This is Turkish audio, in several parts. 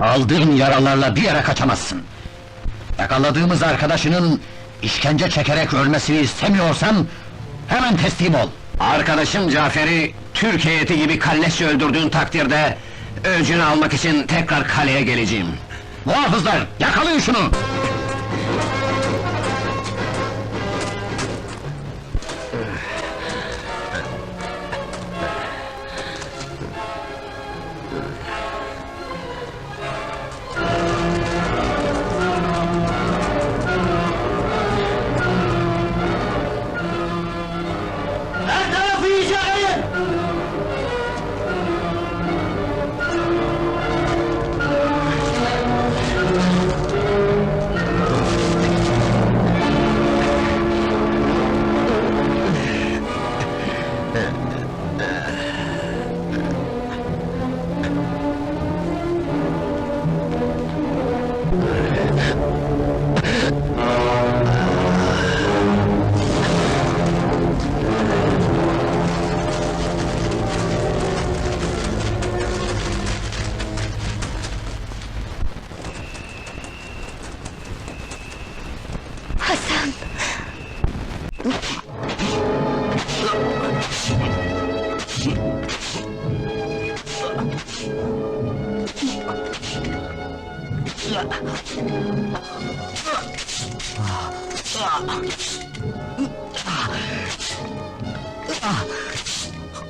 Aldığın yaralarla bir yere kaçamazsın. Yakaladığımız arkadaşının işkence çekerek ölmesini istemiyorsan hemen teslim ol. Arkadaşım Cafer'i Türk gibi kalleşçe öldürdüğün takdirde öcünü almak için tekrar kaleye geleceğim. Muhafızlar yakalayın şunu!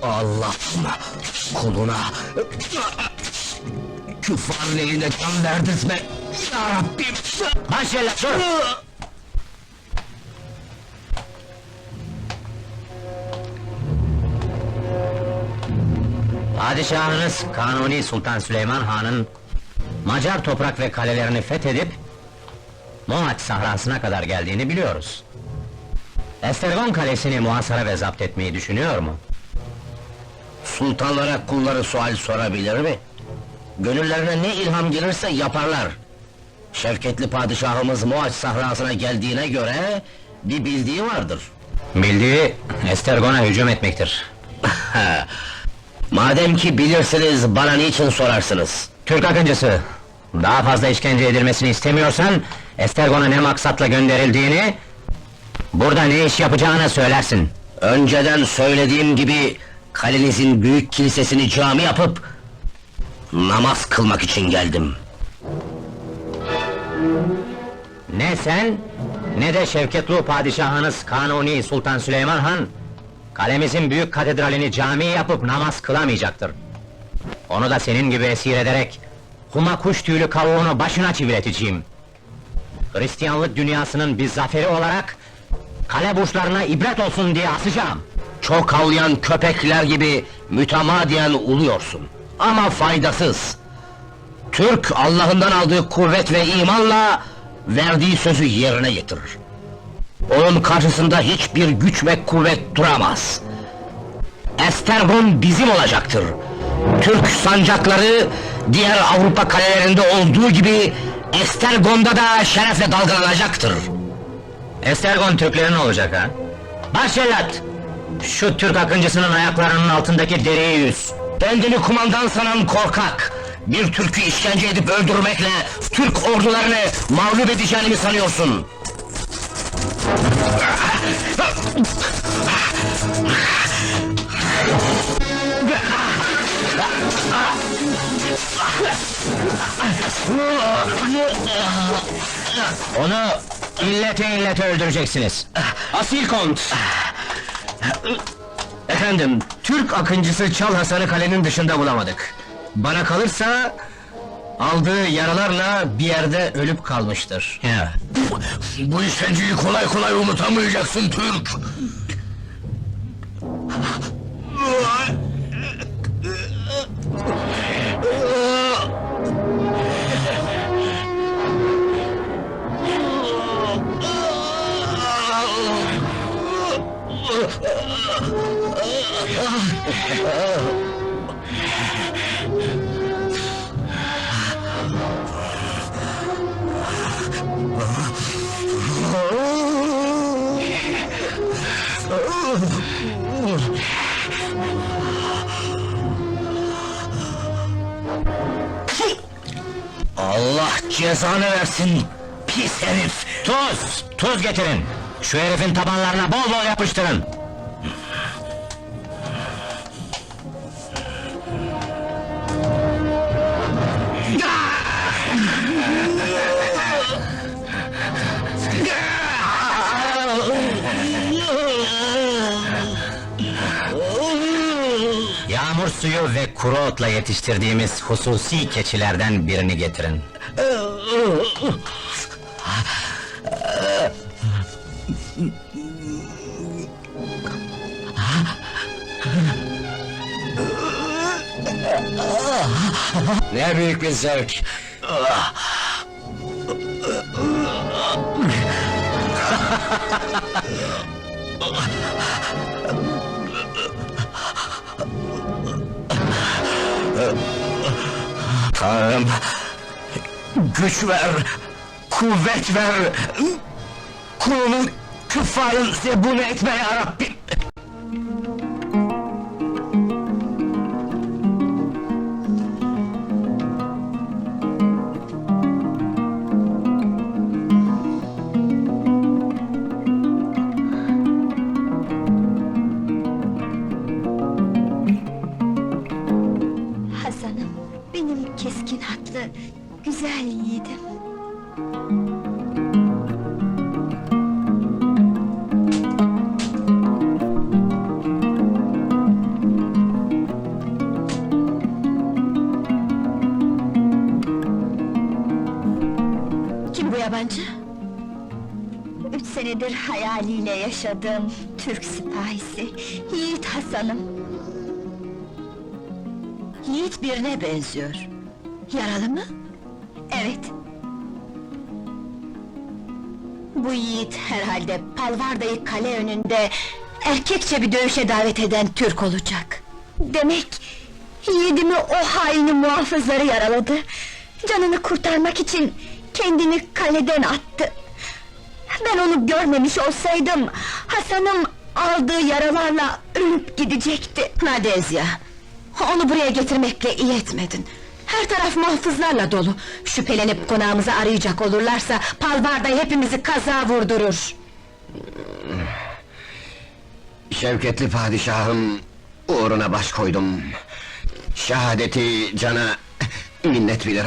Allah'ım kuluna küffarın eline can verdirtme ya Rabbim. Maşallah dur! Padişahınız Kanuni Sultan Süleyman Han'ın Macar toprak ve kalelerini fethedip Mohaç sahrasına kadar geldiğini biliyoruz. Estergon kalesini muhasara ve zapt etmeyi düşünüyor mu? Sultanlara kulları sual sorabilir mi? Gönüllerine ne ilham gelirse yaparlar. Şevketli padişahımız Muaç sahrasına geldiğine göre bir bildiği vardır. Bildiği Estergon'a hücum etmektir. Madem ki bilirsiniz bana niçin sorarsınız? Türk akıncısı, daha fazla işkence edilmesini istemiyorsan, Estergon'a ne maksatla gönderildiğini, burada ne iş yapacağını söylersin. Önceden söylediğim gibi kalenizin büyük kilisesini cami yapıp namaz kılmak için geldim. Ne sen, ne de Şevketlu padişahınız Kanuni Sultan Süleyman Han, kalemizin büyük katedralini cami yapıp namaz kılamayacaktır. Onu da senin gibi esir ederek, huma kuş tüylü kavuğunu başına çivileteceğim. Hristiyanlık dünyasının bir zaferi olarak, kale burçlarına ibret olsun diye asacağım. Çok havlayan köpekler gibi mütemadiyen uluyorsun. Ama faydasız. Türk Allah'ından aldığı kuvvet ve imanla verdiği sözü yerine getirir. Onun karşısında hiçbir güç ve kuvvet duramaz. Estergon bizim olacaktır. Türk sancakları diğer Avrupa kalelerinde olduğu gibi Estergon'da da şerefle dalgalanacaktır. Estergon Türklerin olacak ha? Başelat! Şu Türk akıncısının ayaklarının altındaki deriyi yüz. Kendini kumandan sanan korkak! Bir Türk'ü işkence edip öldürmekle Türk ordularını mağlup edeceğini mi sanıyorsun? Onu illete illete öldüreceksiniz. Asil kont! Efendim, Türk akıncısı Çal Hasan'ı kalenin dışında bulamadık. Bana kalırsa... ...aldığı yaralarla bir yerde ölüp kalmıştır. Ya. Bu işkenceyi kolay kolay unutamayacaksın Türk. Oh. Cezanı versin, pis herif! Tuz! Tuz getirin! Şu herifin tabanlarına bol bol yapıştırın! Suyu ve kuru otla yetiştirdiğimiz hususi keçilerden birini getirin. Ne büyük bir zevk! Tanrım! Güç ver! Kuvvet ver! Kulunu küffarın zebun etme ya Rabbim! Keskin hatlı, güzel yiğidim. Kim bu yabancı? Üç senedir hayaliyle yaşadığım Türk sipahisi, Yiğit Hasan'ım. Yiğit birine benziyor. Yaralı mı? Evet. Bu yiğit herhalde Palvarda'yı kale önünde erkekçe bir dövüşe davet eden Türk olacak. Demek yiğidimi o haini muhafızları yaraladı. Canını kurtarmak için kendini kaleden attı. Ben onu görmemiş olsaydım Hasan'ım aldığı yaralarla ölüp gidecekti. Nadezya, onu buraya getirmekle iyi etmedin. Her taraf muhafızlarla dolu. Şüphelenip konağımızı arayacak olurlarsa Palvarda'yı hepimizi kaza vurdurur. Şevketli padişahım uğruna baş koydum. Şehadeti cana minnet bilirim.